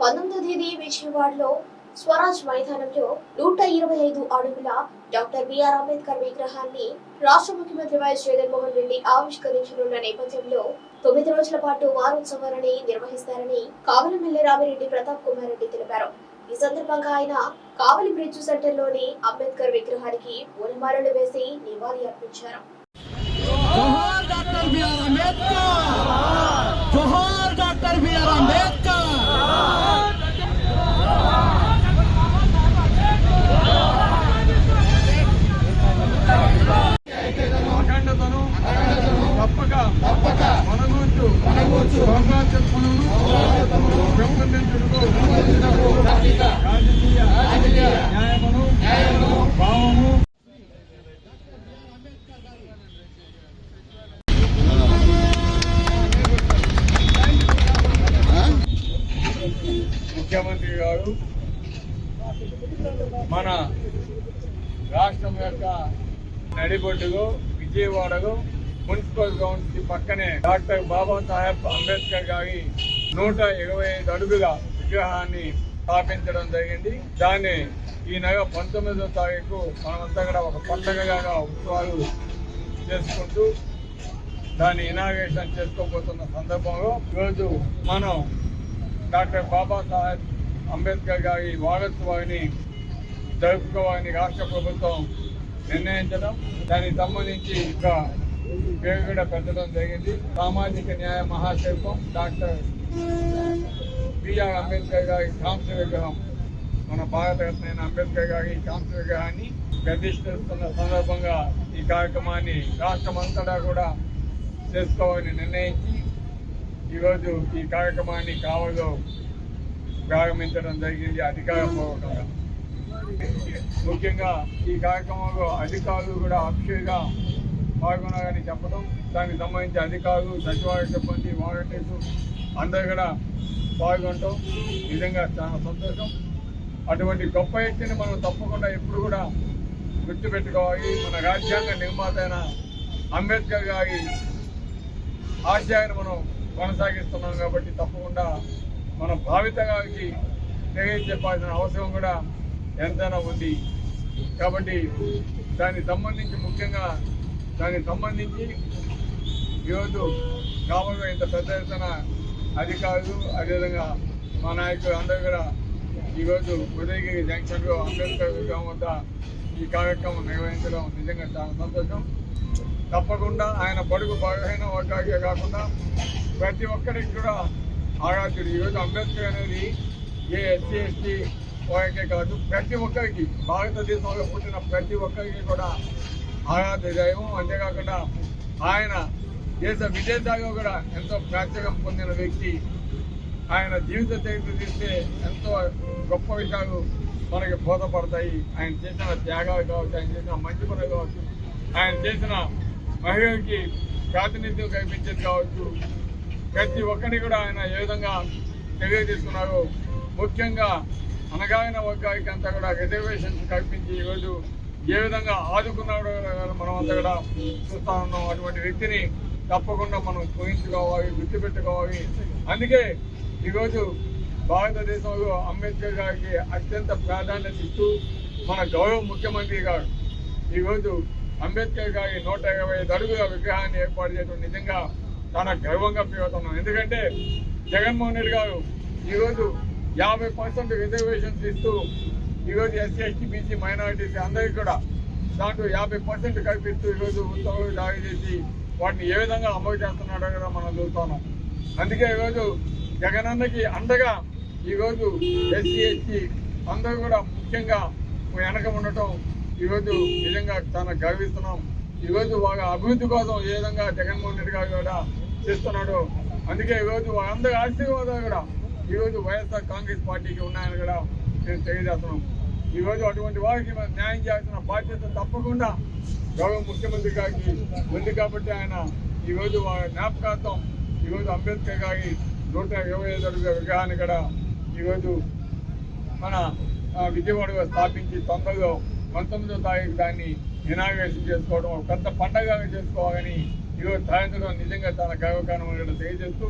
పంతొమ్మిదో తేదీ విజయవాడలో స్వరాజ్ మైదానంలో నూట ఇరవై ఐదు అడుగుల డాక్టర్ బిఆర్ అంబేద్కర్ విగ్రహాన్ని రాష్ట్ర ముఖ్యమంత్రి వైఎస్ జగన్మోహన్ రెడ్డి ఆవిష్కరించనున్న నేపథ్యంలో తొమ్మిది రోజుల పాటు వారోత్సవాలని నిర్వహిస్తారని కావలి ఎమ్మెల్యే రామిరెడ్డి ప్రతాప్ కుమార్ రెడ్డి తెలిపారు. ఈ సందర్భంగా ఆయన కావలి బ్రిడ్జ్ సెంటర్లోని అంబేద్కర్ విగ్రహానికి పూలమాలలు వేసి నివాళి అర్పించారు. గారు మన రాష్ట్రం యొక్క నడిబొడ్డుకు విజయవాడలో మున్సిపల్ కౌన్సిల్ పక్కనే డాక్టర్ బాబా సాహెబ్ అంబేద్కర్ గారి నూట ఇరవై ఐదు అడుగుల విగ్రహాన్ని స్థాపించడం జరిగింది. దాన్ని ఈ నెల పంతొమ్మిదో తారీఖు మనమంతా కూడా ఒక పండగగా ఉత్సవాలు చేసుకుంటూ దాన్ని ఇనాగ్రేషన్ చేసుకోబోతున్న సందర్భంలో ఈరోజు మనం డాక్టర్ బాబా సాహెబ్ అంబేద్కర్ గారి వారోత్సవాన్ని జరుపుకోవాలని రాష్ట్ర ప్రభుత్వం నిర్ణయించడం దానికి సంబంధించి ఒక పేరు కూడా పెట్టడం జరిగింది. సామాజిక న్యాయ మహాశిల్పం డాక్టర్ బిఆర్ అంబేద్కర్ గారి కాంస విగ్రహం. మన భారతరత్న అయిన అంబేద్కర్ గారి కాంస విగ్రహాన్ని ప్రతిష్ఠిస్తున్న సందర్భంగా ఈ కార్యక్రమాన్ని రాష్ట్రమంతటా కూడా చేసుకోవాలని నిర్ణయించి ఈరోజు ఈ కార్యక్రమాన్ని కావలో ప్రారంభించడం జరిగింది అధికారపూర్వకంగా ముఖ్యంగా ఈ కార్యక్రమంలో అధికారులు కూడా అక్షయంగా పాల్గొనాలని చెప్పడం దానికి సంబంధించి అధికారులు సచివాలయ సిబ్బంది వాలంటీర్స్ అందరు కూడా పాల్గొనటం నిజంగా చాలా సంతోషం. అటువంటి గొప్ప వ్యక్తిని మనం తప్పకుండా ఎప్పుడు కూడా గుర్తుపెట్టుకోవాలి. మన రాజ్యాంగ నిర్మాత అయిన అంబేద్కర్ గారి ఆశయాన్ని మనం కొనసాగిస్తున్నాం కాబట్టి తప్పకుండా మన భావితగారికి తెలియజెప్పాల్సిన అవసరం కూడా ఎంతైనా ఉంది. కాబట్టి దానికి సంబంధించి ముఖ్యంగా దానికి సంబంధించి ఈరోజు కావలో ఇంత పెద్ద ఎత్తున అధికారులు అదేవిధంగా మా నాయకులు అందరూ కూడా ఈరోజు ఉదయగిరి జంక్షన్లో అంబేద్కర్ విగ్రహం వద్ద ఈ కార్యక్రమం నిర్వహించడం నిజంగా చాలా సంతోషం. తప్పకుండా ఆయన పడుగు బలహీన వర్గాలకే కాకుండా ప్రతి ఒక్కరికి కూడా ఆరాధ్యుడు ఈరోజు అంబేద్కర్ అనేది ఏ ఎస్సీ ఎస్టీ వారికే కాదు ప్రతి ఒక్కరికి భారతదేశంలో పుట్టిన ప్రతి ఒక్కరికి కూడా ఆరాధ్య దైవం. అంతేకాకుండా ఆయన దేశ విదేశాల్లో కూడా ఎంతో ప్రాచుర్యం పొందిన వ్యక్తి. ఆయన జీవిత చరిత్ర తీస్తే ఎంతో గొప్ప విషయాలు మనకి బోధపడతాయి. ఆయన చేసిన త్యాగాలు కావచ్చు ఆయన చేసిన మంచి పనులు కావచ్చు ఆయన చేసిన మహిళలకి ప్రాతినిధ్యం కల్పించేది కావచ్చు. ప్రతి ఒక్కరిని కూడా ఆయన ఏ విధంగా తెలియజేస్తున్నారు ముఖ్యంగా అనగాయన వర్గానికి అంతా కూడా రిజర్వేషన్స్ కల్పించి ఈరోజు ఏ విధంగా ఆదుకున్నాడు మనం అంతా కూడా చూస్తా ఉన్నాం. అటువంటి వ్యక్తిని తప్పకుండా మనం ఊహించుకోవాలి గుర్తుపెట్టుకోవాలి. అందుకే ఈరోజు భారతదేశంలో అంబేద్కర్ గారికి అత్యంత ప్రాధాన్యత ఇస్తూ మన గౌరవ ముఖ్యమంత్రి గారు ఈరోజు అంబేద్కర్ గారి నూట ఇరవై అడుగుల విగ్రహాన్ని ఏర్పాటు చేయడం నిజంగా చాలా గర్వంగా ఫీల్ అవుతున్నాం ఎందుకంటే జగన్మోహన్ రెడ్డి గారు ఈరోజు యాభై పర్సెంట్ రిజర్వేషన్స్ ఇస్తూ ఈరోజు ఎస్సీ ఎస్టీ బీసీ మైనారిటీస్ అందరికీ కూడా దాంట్లో యాభై పర్సెంట్ కల్పిస్తూ ఈరోజు ఉత్తర్వులు జారీ చేసి వాటిని ఏ విధంగా అమలు చేస్తున్నాడో కూడా మనం చూస్తున్నాం అందుకే ఈరోజు జగనన్నకి అండగా ఈరోజు ఎస్సీ ఎస్టీ అందరూ కూడా ముఖ్యంగా వెనక ఉండటం ఈరోజు నిజంగా చాలా గర్విస్తున్నాం. ఈరోజు వాళ్ళ అభివృద్ధి కోసం ఏ విధంగా జగన్మోహన్ రెడ్డి గారు కూడా చేస్తున్నాడు. అందుకే ఈరోజు అందరి ఆశీర్వాదాలు కూడా ఈరోజు వైఎస్ఆర్ కాంగ్రెస్ పార్టీకి ఉన్నాయని కూడా నేను తెలియజేస్తున్నాం ఈరోజు అటువంటి వారికి న్యాయం చేయాల్సిన బాధ్యత తప్పకుండా గౌరవ ముఖ్యమంత్రి గారికి ఉంది కాబట్టి ఆయన ఈరోజు వారి జ్ఞాపకార్థం ఈరోజు అంబేద్కర్ గారి నూట ఇరవై ఐదు అడుగుల విగ్రహాన్ని కూడా ఈరోజు మన ఆ, విజయవాడలో స్థాపించి తొందరలో పంతొమ్మిదో తారీఖు దాన్ని ఇనాగ్రేషన్ చేసుకోవడం పెద్ద పండగగా చేసుకోవాలని ఈరోజు సాయంత్రం నిజంగా చాలా గర్వకారణం తెలియజేస్తూ